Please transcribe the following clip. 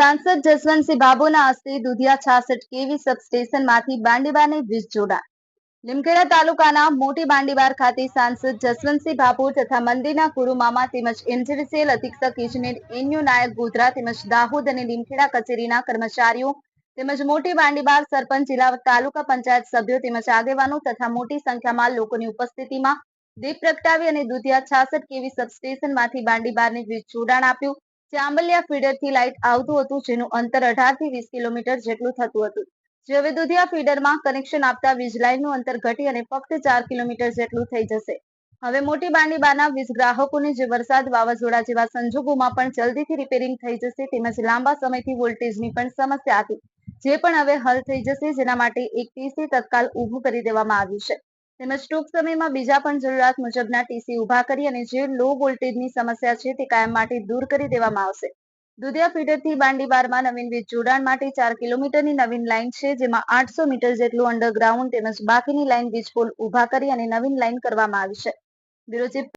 સાંસદ જસવંતસિંહ ભાભોના હસ્તે દુધિયા છાસઠ કેવી સબસ્ટેશનમાંથી બાંડીબાને વીજ જોડાણ લીમખેડા તાલુકાના મોટી બાંડીબાર ખાતે સાંસદ જસવંતસિંહ ભાભો તથા મંદિરના ગુરુમામા તેમજ એનજીડીસીએલ અધિક્ષક ઇજનેર એનયુ નાયક ગોધરા તેમજ દાહોદ અને લીમખેડા કચેરીના કર્મચારીઓ તેમજ મોટી બાંડીબાર સરપંચ જિલ્લા તાલુકા પંચાયત સભ્યો તેમજ આગેવાનો તથા મોટી સંખ્યામાં લોકોની ઉપસ્થિતિમાં દીપ પ્રગટાવી અને દુધિયા છાસઠ કેવી સબસ્ટેશનમાંથી બાંડીબારને વીજ જોડાણ આપ્યું. જે આંબલિયા ફીડરથી લાઇટ આવતું હતું, જેનું અંતર અઢારથી વીસ કિલોમીટર જેટલું થતું હતું. જે દુધિયા ફીડરમાં કનેક્શન આપતા વીજ લાઇનનું અંતર ઘટી અને ફક્ત ચાર કિલોમીટર જેટલું થઈ જશે. હવે મોટી બાંડીબારના વીજ ગ્રાહકોને જે વરસાદ વાવાઝોડા જેવા સંજોગોમાં પણ જલ્દીથી રિપેરિંગ થઈ જશે, તેમજ લાંબા સમયથી વોલ્ટેજની પણ સમસ્યા હતી, જે પણ હવે હલ થઈ જશે, જેના માટે એક ટીસી તત્કાલ ઊભું કરી દેવામાં આવ્યું છે. તેમજ ટૂંક સમયમાં બીજા પણ જરૂરિયાત મુજબના ટીસી ઊભા કરી અને જે લો વોલ્ટેજની સમસ્યા છે તે કાયમ માટે દૂર કરી દેવામાં આવશે. દુધિયા ફીડરથી બાંડીબારમાં નવીન વીજ જોડાણ માટે ચાર કિલોમીટરની નવીન લાઇન છે, જેમાં આઠસો મીટર જેટલું અંડરગ્રાઉન્ડ તેમજ બાકીની લાઇન વીજ પોલ ઊભા કરી અને નવીન લાઇન કરવામાં આવી છે. બ્યુરો